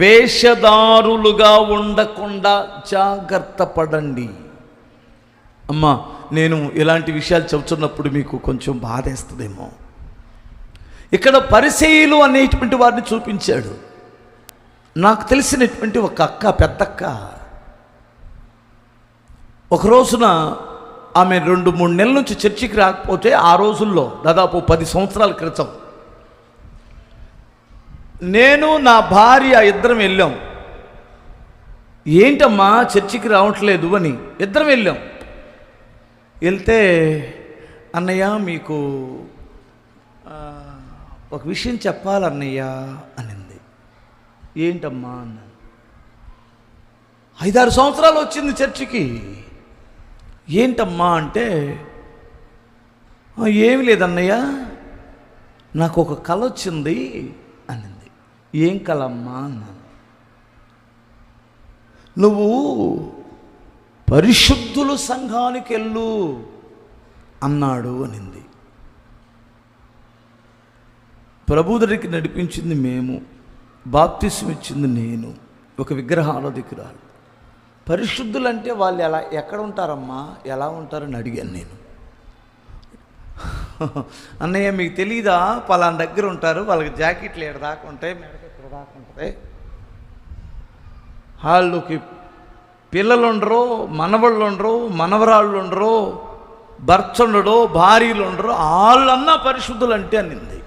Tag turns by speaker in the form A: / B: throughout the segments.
A: వేషధారులుగా ఉండకుండా జాగ్రత్త పడండి. అమ్మా నేను ఇలాంటి విషయాలు చెబుతున్నప్పుడు మీకు కొంచెం బాధేస్తుందేమో. ఇక్కడ పరిశీలు అనేటువంటి వారిని చూపించాడు. నాకు తెలిసినటువంటి ఒక అక్క పెద్దక్క. ఒక రోజున ఆమె రెండు మూడు నెలల నుంచి చర్చికి రాకపోతే ఆ రోజుల్లో దాదాపు పది సంవత్సరాల క్రితం నేను నా భార్య ఇద్దరం వెళ్ళాం. ఏంటమ్మా చర్చికి రావట్లేదు అని ఇద్దరం వెళ్ళాం. వెళ్తే అన్నయ్య మీకు ఒక విషయం చెప్పాలన్నయ్య అనింది. ఏంటమ్మా అన్నాను. ఐదారు సంవత్సరాలు వచ్చింది చర్చికి. ఏంటమ్మా అంటే ఏమి లేదన్నయ్య నాకు ఒక కళ వచ్చింది ఏం కలమ్మా అన్నాను. నువ్వు పరిశుద్ధులు సంఘానికి వెళ్ళు అన్నాడు అనింది. ప్రభుదరికి నడిపించింది మేము బాప్తిసం ఇచ్చింది నేను ఒక విగ్రహారాధికురాలు పరిశుద్ధులంటే వాళ్ళు ఎలా ఎక్కడ ఉంటారమ్మా ఎలా ఉంటారని అడిగాను నేను. అన్నయ్య మీకు తెలీదా? పలానా దగ్గర ఉంటారు వాళ్ళకి జాకెట్లు ఏడు దాకా ఉంటాయి మెడకి ఇక్కడ దాకా ఉంటాయి. వాళ్ళకి పిల్లలు ఉండరు మనవళ్ళు ఉండరు మనవరాళ్ళు ఉండరు భర్త ఉండడు భార్యలు ఉండరు వాళ్ళన్నా పరిశుద్ధులు అంటే అనింది.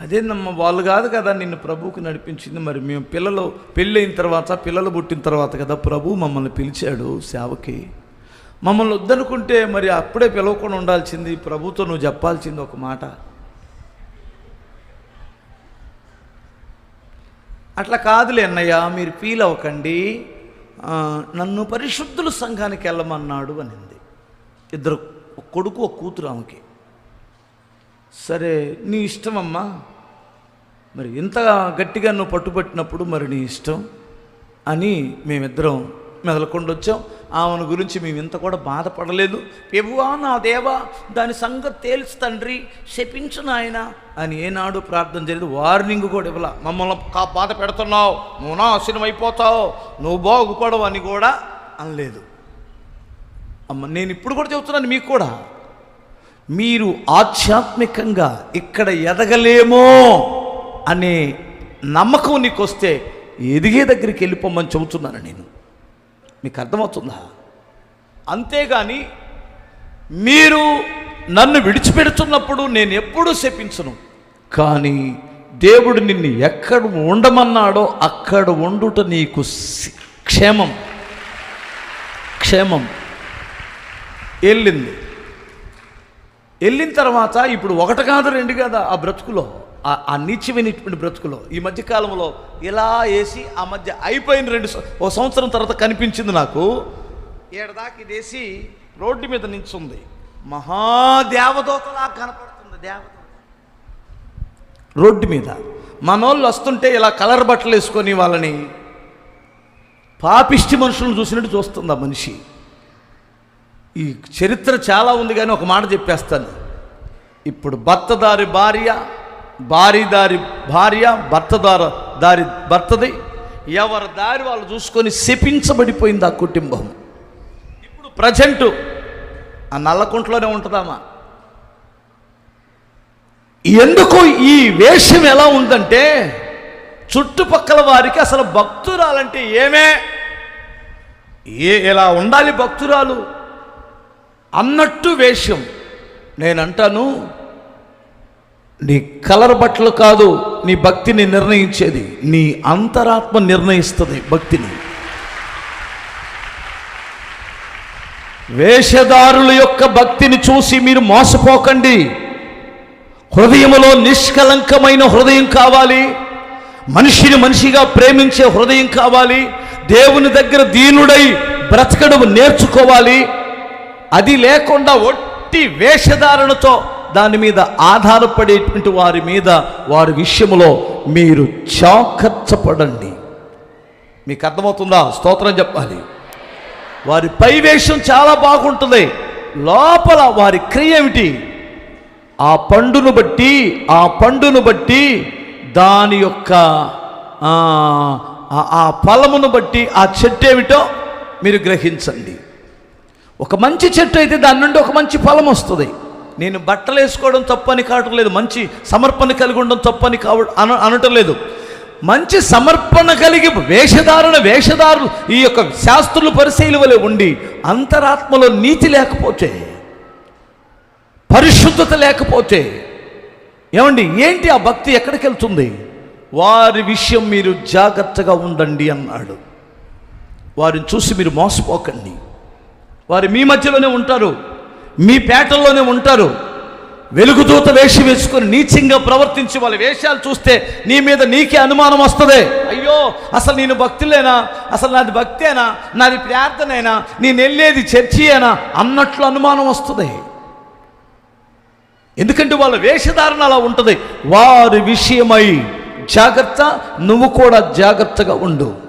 A: అదేనమ్మా వాళ్ళు కాదు కదా నిన్ను ప్రభువుకి నడిపించింది. మరి మేము పిల్లలు పెళ్ళైన తర్వాత పిల్లలు పుట్టిన తర్వాత కదా ప్రభు మమ్మల్ని పిలిచాడు సేవకి. మమ్మల్ని వద్దనుకుంటే మరి అప్పుడే పిలవకుండా ఉండాల్సింది ప్రభుతో నువ్వు చెప్పాల్సింది ఒక మాట. అట్లా కాదులే అన్నయ్య మీరు ఫీల్ అవ్వకండి. నన్ను పరిశుద్ధుల సంఘానికి వెళ్ళమన్నాడు అనింది. ఇద్దరు ఒక కొడుకు ఒక కూతురు ఆమెకి. సరే నీ ఇష్టమమ్మా మరి ఇంత గట్టిగా నువ్వు పట్టుబట్టినప్పుడు మరి నీ ఇష్టం అని మేమిద్దరం మెదలకుండా వచ్చాం ఆమెను గురించి మేము ఇంత కూడా బాధపడలేదు. ప్రభువా నా దేవా దాని సంగతి తేల్చు తండ్రి శపించు నాయన అని ఏనాడు ప్రార్థన చేయలేదు వార్నింగ్ కూడా ఇవ్వాల. మమ్మల్ని కా బాధ పెడుతున్నావు. నువ్వు నాశనం అయిపోతావు. నువ్వు బాగుపడవు అని కూడా అనలేదు. అమ్మ నేను ఇప్పుడు కూడా చెబుతున్నాను మీకు కూడా. మీరు ఆధ్యాత్మికంగా ఇక్కడ ఎదగలేమో అనే నమ్మకం నీకు వస్తే ఎదిగే దగ్గరికి వెళ్ళిపోమని చెబుతున్నాను నేను. మీకు అర్థమవుతుందా అంతేగాని మీరు నన్ను విడిచిపెడుతున్నప్పుడు నేను ఎప్పుడూ శపించను. కానీ దేవుడు నిన్ను ఎక్కడ ఉండమన్నాడో అక్కడ ఉండుట నీకు క్షేమం. క్షేమం. వెళ్ళింది. వెళ్ళిన తర్వాత ఇప్పుడు ఒకటి కాదు రెండు కాదు ఆ బ్రతుకులో. ఆ- ఆ నీచమైనటువంటి బ్రతుకులో ఈ మధ్యకాలంలో ఇలా వేసి ఆ మధ్య అయిపోయిన రెండు ఓ సంవత్సరం తర్వాత కనిపించింది నాకు. ఏడదాకి ఇది వేసి రోడ్డు మీద నించుంది. మహాదేవదూతలా కనపడుతుంది దేవత రోడ్డు మీద. మనోళ్ళు వస్తుంటే ఇలా కలర్ బట్టలు వేసుకొని వాళ్ళని పాపిష్టి మనుషులను చూసినట్టు చూస్తుంది ఆ మనిషి. ఈ చరిత్ర చాలా ఉంది కానీ ఒక మాట చెప్పేస్తాను. ఇప్పుడు భర్తదారి భార్య భార్య దారి భార్య భర్తదార దారి భర్తది. ఎవరి దారి వాళ్ళు చూసుకొని శపించబడిపోయింది ఆ కుటుంబం. ఇప్పుడు ప్రజెంట్ ఆ నల్లకుంట్లోనే ఉంటుందామా? ఎందుకు ఈ వేషం ఎలా ఉందంటే చుట్టుపక్కల వారికి అసలు భక్తురాలంటే ఏమే? ఏ ఎలా ఉండాలి భక్తురాలు? అన్నట్టు వేషం. నేనంటాను నీ కలర్ బట్టలు కాదు నీ భక్తిని నిర్ణయించేది. నీ అంతరాత్మ నిర్ణయిస్తుంది భక్తిని. వేషధారుల యొక్క భక్తిని చూసి మీరు మోసపోకండి. హృదయములో నిష్కలంకమైన హృదయం కావాలి. మనిషిని మనిషిగా ప్రేమించే హృదయం కావాలి. దేవుని దగ్గర దీనుడై బ్రతకడం నేర్చుకోవాలి. అది లేకుండా ఒట్టి వేషధారణతో దాని మీద ఆధారపడేటువంటి వారి మీద వారి విషయంలో మీరు చాకర్చపడండి మీకు అర్థమవుతుందా? స్తోత్రం చెప్పాలి. వారి పై వేషం చాలా బాగుంటుంది. లోపల వారి క్రియ ఏమిటి? ఆ పండును బట్టి ఆ పండును బట్టి దాని యొక్క ఆ, ఆ ఫలమును బట్టి ఆ చెట్టు ఏమిటో మీరు గ్రహించండి. ఒక మంచి చెట్టు అయితే దాని నుండి ఒక మంచి ఫలం వస్తుంది. నేను బట్టలు వేసుకోవడం తప్పని కావటం లేదు. మంచి సమర్పణ కలిగి ఉండడం తప్పని కావ అన అనటం లేదు. మంచి సమర్పణ కలిగి వేషధారణ వేషధారులు ఈ యొక్క శాస్త్రులు పరిశీలి వలె ఉండి అంతరాత్మలో నీతి లేకపోతే పరిశుద్ధత లేకపోతే ఏమండి ఏంటి ఆ భక్తి ఎక్కడికి వెళ్తుంది? వారి విషయం మీరు జాగ్రత్తగా ఉండండి అన్నాడు. వారిని చూసి మీరు మోసపోకండి. వారు మీ మధ్యలోనే ఉంటారు. మీ పేటల్లోనే ఉంటారు. వెలుగుదూత వేషం వేసుకొని నీచంగా ప్రవర్తించి వాళ్ళ వేషాలు చూస్తే నీ మీద నీకే అనుమానం వస్తుంది. అయ్యో అసలు నేను భక్తులేనా? అసలు నాది భక్తేనా? నాది ప్రార్థనైనా? నేను వెళ్ళేది చర్చియేనా? అన్నట్లు అనుమానం వస్తుంది. ఎందుకంటే వాళ్ళ వేషధారణ అలా ఉంటుంది. వారి విషయమై జాగ్రత్త నువ్వు కూడా జాగ్రత్తగా ఉండు.